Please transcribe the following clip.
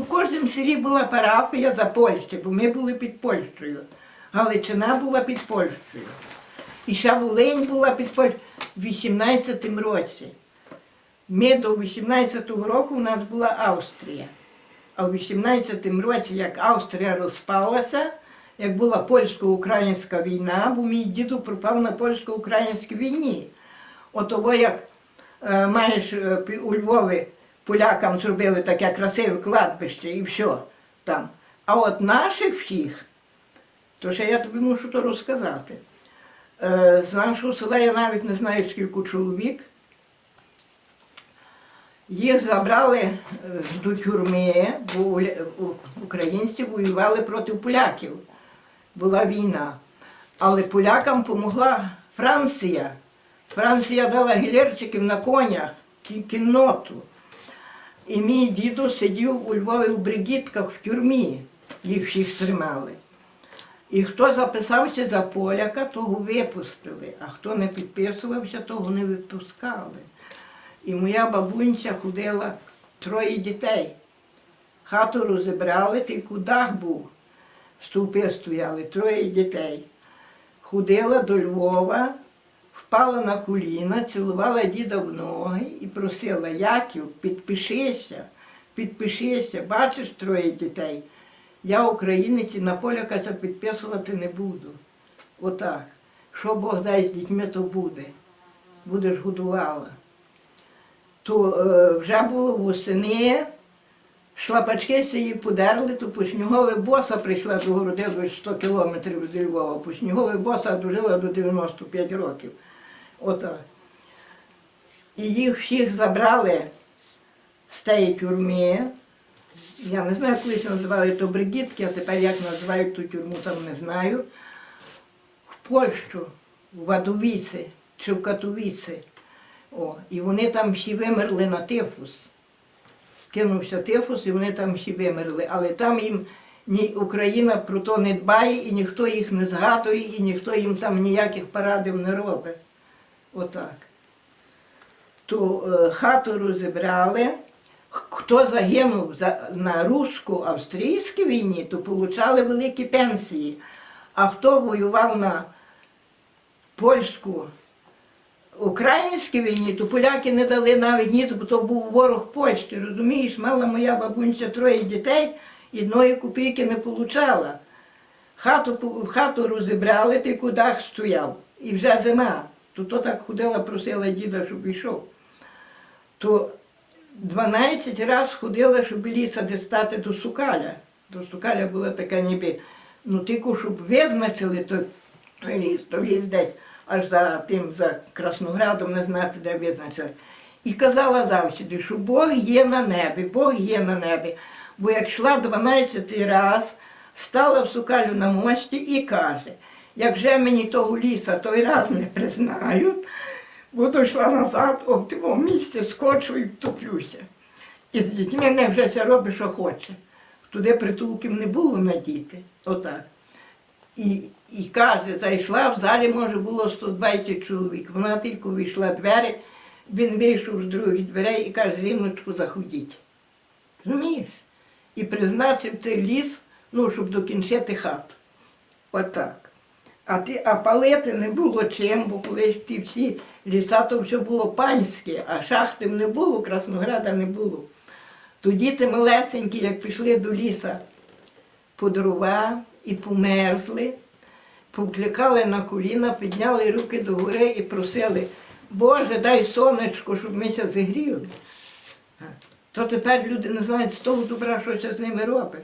В кожному селі була парафія за Польщі, бо ми були під Польщею. Галичина була під Польщею. І ще Волинь була під Польщею в 18-му році. Ми до 18-го року у нас була Австрія. А в 18-му році, як Австрія розпалася, як була польсько-українська війна, бо мій діду пропав на польсько-українській війні. Отого як е, маєш е, у Львові полякам зробили таке красиве кладбище і все там. А от наших всіх, то ще я тобі мушу то розказати. Е, З нашого села я навіть не знаю, скільки чоловік. Їх забрали е, до тюрми, бо українці воювали проти поляків. Була війна. Але полякам допомогла Франція. Франція дала гілерчиків на конях, кі- кінноту. І мій дідо сидів у Львові у бригітках в тюрмі, їх всіх тримали. І хто записався за поляка, того випустили, а хто не підписувався, того не випускали. І моя бабунця ходила троє дітей. Хату розібрали, тільки дах був. Стовпи стояли, троє дітей. Ходила до Львова, впала на коліна, цілувала діда в ноги і просила, Яків, підпишися, підпишися, бачиш троє дітей. Я українець і на поляка це підписувати не буду. Отак. Що Бог дасть з дітьми, то буде. Будеш годувала. То е, вже було восени, шлапачки се її подерли, то по боса прийшла до Городилу 100 кілометрів зі Львова. По боса дожила до 95 років. Отак. І їх всіх забрали з тієї тюрми. Я не знаю, колись називали то бригітки, а тепер як називають ту тюрму, там не знаю. В Польщу, в Вадовіці чи в Катовіці. О, і вони там всі вимерли на тифус. Кинувся тифус, і вони там всі вимерли. Але там їм ні Україна про то не дбає, і ніхто їх не згадує, і ніхто їм там ніяких парадів не робить. Отак. То е, хату розібрали. Хто загинув за, на русько-австрійській війні, то отримали великі пенсії. А хто воював на польську українській війні, то поляки не дали навіть ніц, бо то був ворог Польщі. Розумієш, мала моя бабунця троє дітей і одної копійки не получала. Хату, хату розібрали, ти кудах стояв. І вже зима. То то так ходила, просила діда, щоб йшов. То 12 разів ходила, щоб ліса дістати до Сукаля. До Сукаля була така ніби, ну тільки щоб визначили той ліс, то ліс десь аж за тим, за Красноградом, не знати, де визначили. І казала завжди, що Бог є на небі, Бог є на небі. Бо як йшла 12 раз, стала в Сукалю на мості і каже, як же мені того ліса той раз не признають, буду йшла назад, об тому місці скочу і втоплюся. І з дітьми не вже все робить, що хоче. Туди притулків не було на діти. Отак. І, і каже, зайшла в залі, може, було 120 чоловік. Вона тільки вийшла двері, він вийшов з других дверей і каже, жіночку, заходіть. Розумієш? І призначив цей ліс, ну, щоб докінчити хату. Отак. А, ти, а палити не було чим, бо колись ті всі ліса, то все було панське, а шахти не було, Краснограда не було. То діти малесенькі, як пішли до ліса по дрова і померзли, повкликали на коліна, підняли руки догори і просили, Боже, дай сонечко, щоб ми ся зігріли. То тепер люди не знають з того добра, що це з ними робить.